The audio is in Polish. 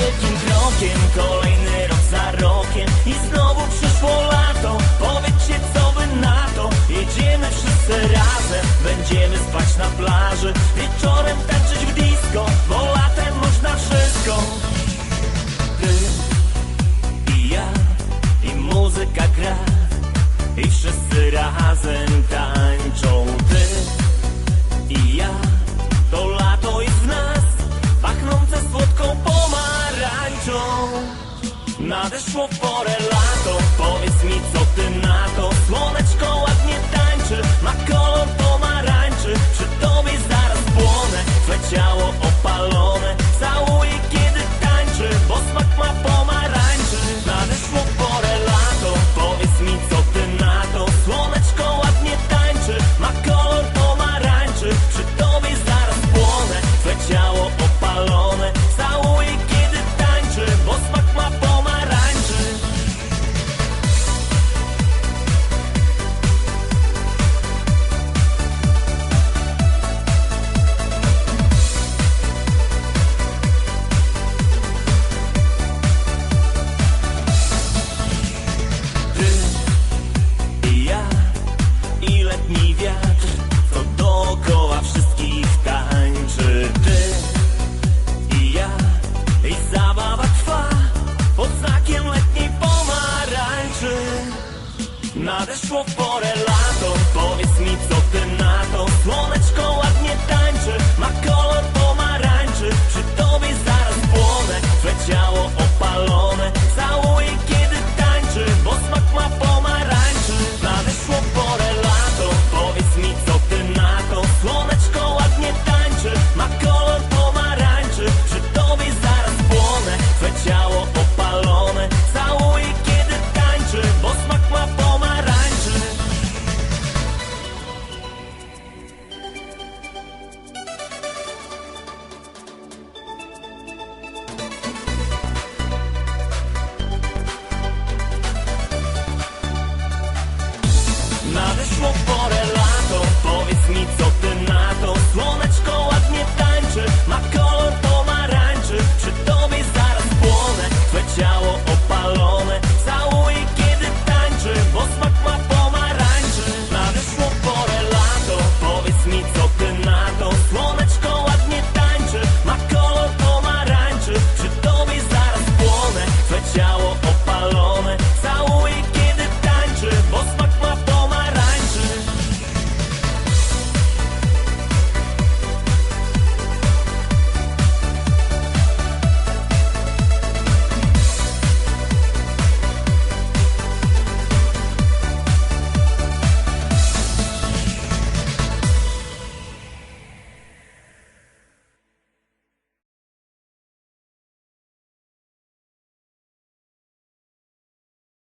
krokiem Kolejny rok za rokiem. I znowu przyszło lato Powiedzcie co wy na to? Jedziemy wszyscy razem Będziemy spać na plaży. Wieczorem tańczyć w disco Bo latem można wszystko. Ty i ja I muzyka gra I wszyscy razem. Nadeszło porę lato, powiedz mi co ty na to? Słoneczko ładnie tańczy, ma del suo cuore là. みぞ